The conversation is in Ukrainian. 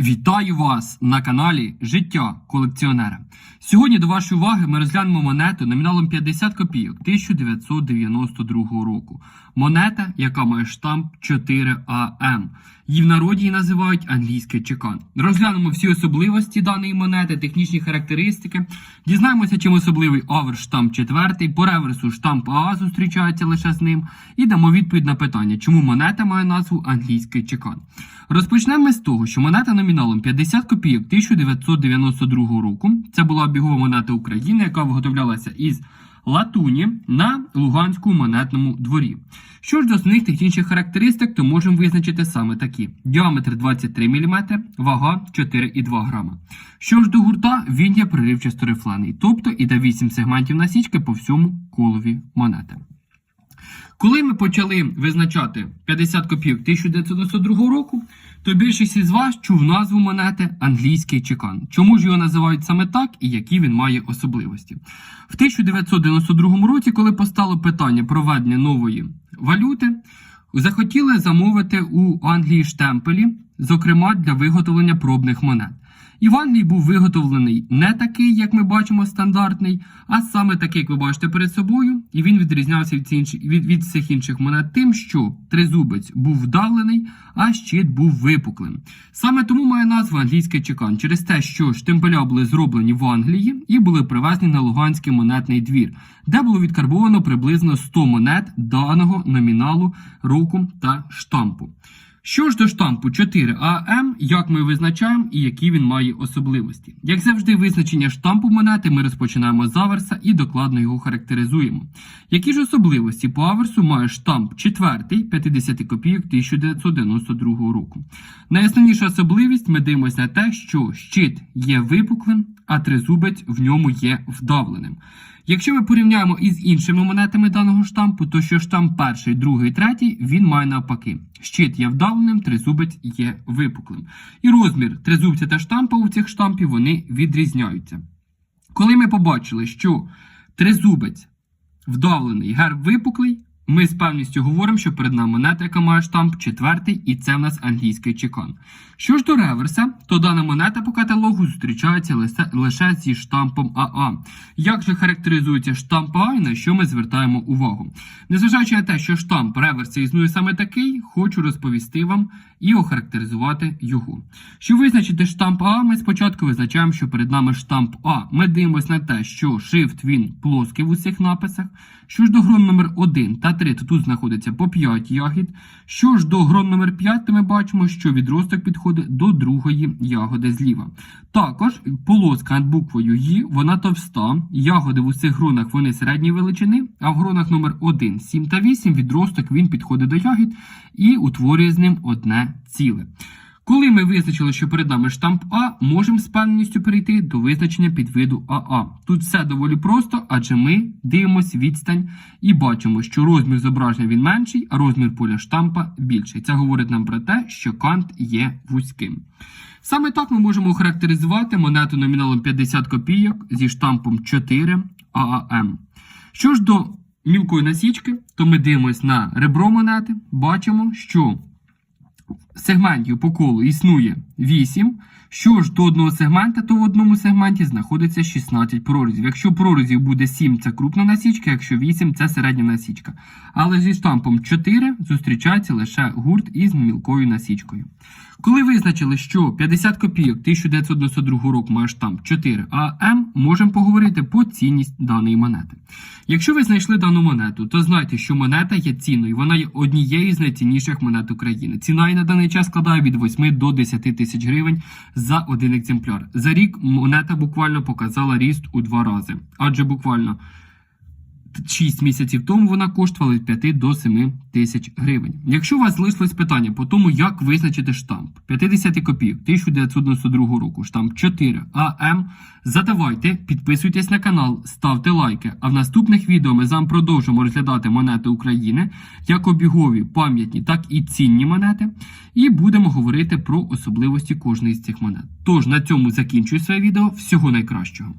Вітаю вас на каналі Життя колекціонера. Сьогодні до вашої уваги ми розглянемо монету номіналом 50 копійок 1992 року. Монета, яка має штамп 4АМ. Її в народі називають англійський чекан. Розглянемо всі особливості даної монети, технічні характеристики. Дізнаємося, чим особливий аверс штамп 4, по реверсу штамп АА зустрічається лише з ним. І дамо відповідь на питання, чому монета має назву англійський чекан. Розпочнемо з того, що монета номіналом 50 копійок 1992 року. Це була обігова монета України, яка виготовлялася із латуні на Луганському монетному дворі. Що ж до основних технічних характеристик, то можемо визначити саме такі: діаметр 23 мм, вага 4,2 грама. Що ж до гурта, він є приривчасто рифлений, тобто іде 8 сегментів насічки по всьому колові монети. Коли ми почали визначати 50 копійок 1992 року, то більшість із вас чув назву монети англійський чекан. Чому ж його називають саме так і які він має особливості? В 1992 році, коли постало питання проведення нової валюти, захотіли замовити у Англії штемпелі, зокрема для виготовлення пробних монет. І в Англії був виготовлений не такий, як ми бачимо, стандартний, а саме такий, як ви бачите перед собою. І він відрізнявся від, інших, від, від всіх інших монет тим, що тризубець був вдавлений, а щит був випуклим. Саме тому має назву англійський чекан, через те, що штемпеля були зроблені в Англії і були привезені на Луганський монетний двір, де було відкарбовано приблизно 100 монет даного номіналу року та штампу. Що ж до штампу 4АМ, як ми визначаємо і які він має особливості? Як завжди, визначення штампу монети ми розпочинаємо з аверса і докладно його характеризуємо. Які ж особливості по аверсу має штамп 4 50 копійок 1992 року? Найосновніша особливість ми дивимося на те, що щит є випуклим, а тризубець в ньому є вдавленим. Якщо ми порівняємо із іншими монетами даного штампу, то що штамп перший, другий, третій, він має навпаки. Щит є вдавленим, тризубець є випуклим. І розмір тризубця та штампа у цих штампів вони відрізняються. Коли ми побачили, що тризубець вдавлений, герб випуклий, ми з певністю говоримо, що перед нами монета, яка має штамп четвертий, і це в нас англійський чекан. Що ж до реверса, то дана монета по каталогу зустрічається лише, зі штампом АА. Як же характеризується штамп АА і на що ми звертаємо увагу? Незважаючи на те, що штамп реверса існує саме такий, хочу розповісти вам і охарактеризувати його. Щоб визначити штамп А, ми спочатку визначаємо, що перед нами штамп А. Ми дивимося на те, що шрифт він плоский в усіх написах. Що ж до грон номер 1 та 3, то тут знаходиться по 5 ягід. Що ж до грон номер 5, то ми бачимо, що відросток підходить до другої ягоди зліва. Також полоска над буквою Ї, вона товста. Ягоди в усіх гронах вони середньої величини, а в гронах номер 1, 7 та 8 відросток він підходить до ягід і утворює з ним одне ціле. Коли ми визначили, що перед нами штамп А, можемо з певністю перейти до визначення підвиду АА. Тут все доволі просто, адже ми дивимося відстань і бачимо, що розмір зображення він менший, а розмір поля штампа більший. Це говорить нам про те, що кант є вузьким. Саме так ми можемо охарактеризувати монету номіналом 50 копійок зі штампом 4 ААМ. Що ж до мілкої насічки, то ми дивимося на ребро монети, бачимо, що сегментів по колу існує 8. Що ж до одного сегмента, то в одному сегменті знаходиться 16 прорізів. Якщо прорізів буде 7, це крупна насічка, якщо 8 це середня насічка. Але зі штампом 4 зустрічається лише гурт із мілкою насічкою. Коли визначили, що 50 копійок 1992 року має штамп 4 АМ, можемо поговорити по цінність даної монети. Якщо ви знайшли дану монету, то знайте, що монета є цінною, вона є однією з найцінніших монет України. Ціна її на даний час складає від 8 до 10 тисяч гривень за один екземпляр. За рік монета буквально показала ріст у два рази, адже буквально 6 місяців тому вона коштувала від 5 до 7 тисяч гривень. Якщо у вас залишилось питання по тому, як визначити штамп 50 копійок 1992 року, штамп 4 АМ, задавайте, підписуйтесь на канал, ставте лайки. А в наступних відео ми з продовжимо розглядати монети України як обігові, пам'ятні, так і цінні монети. І будемо говорити про особливості кожної з цих монет. Тож на цьому закінчую своє відео. Всього найкращого.